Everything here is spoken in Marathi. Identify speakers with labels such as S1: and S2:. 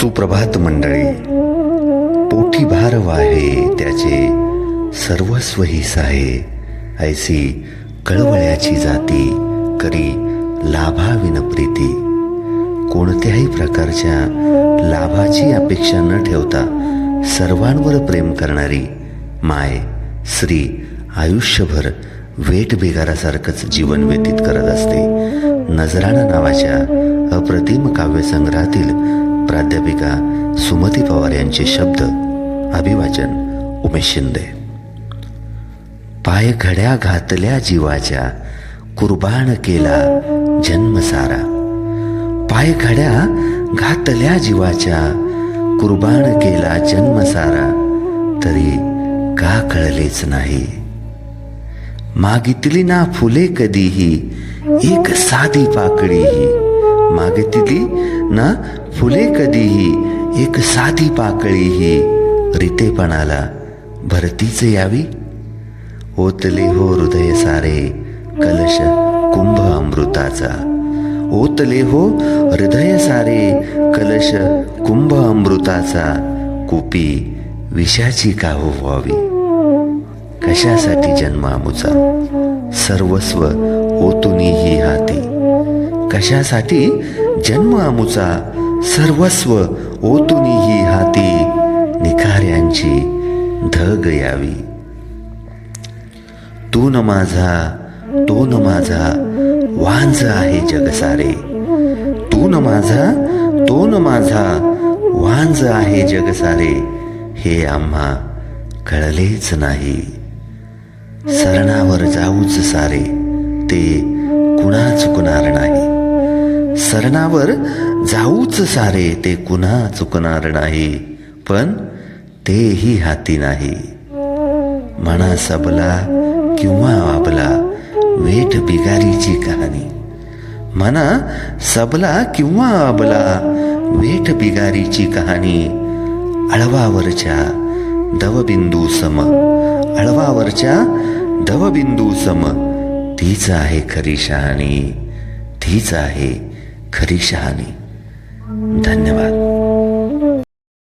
S1: सुप्रभात मंडळी. पोठी भार वाहे त्याचे सर्वस्व ही साहे. ऐसी कळवळ्याची जाती करी लाभाविन प्रीती. कोणत्याही प्रकारच्या लाभाची अपेक्षा न ठेवता सर्वांवर प्रेम करणारी माय श्री आयुष्यभर वेट बिगारासारखंच जीवन व्यतीत करत असते. नजराणा नावाच्या अप्रतिम काव्यसंग्रहातील प्राध्यापिका सुमती पवार यांचे शब्द अभिवाचन उमेश शिंदे. पाय घड्या घातल्या जीवाच्या कुर्बान केला जन्म सारा. पाय घातल्या जीवाच्या कुर्बान केला जन्म सारा. तरी का कळलेच नाही. मागितली ना फुले कधीही एक साधी पाकळीही. मागितली ना फुले कधीही एक साधी पाकळीही रितेपणाला भरतीचे यावी. ओतले हो हृदय सारे कलश कुंभ अमृताचा. ओतले हो हृदय सारे कलश कुंभ अमृताचा. कुपी विषाची का हो व्हावी. कशासाठी जन्मामुचा? सर्वस्व ओतुनी ही कशासाठी? जन्म आमुचा सर्वस्व ओतुनी ही हाती निखाऱ्यांची धग यावी. तू न माझा तो न माझा वांज आहे जग सारे तू न माझा तो न माझा वांज आहे जग सारे हे आम्हा कळलेच नाही. सरणावर जाऊच सारे ते कुणा चुकणार नाही. सरणावर जाऊच सारे ते कुणा चुकणार नाही. पण तेही हाती नाही. म्हणा सबला किंवा वाबला वेठ बिगारीची कहाणी. म्हणा सबला किंवा वाबला वेठ बिगारीची कहाणी. अळवावरच्या दवबिंदू सम अळवावरच्या दवबिंदू सम तीच आहे खरी शहाणी तीच आहे खरी शहाणी. धन्यवाद.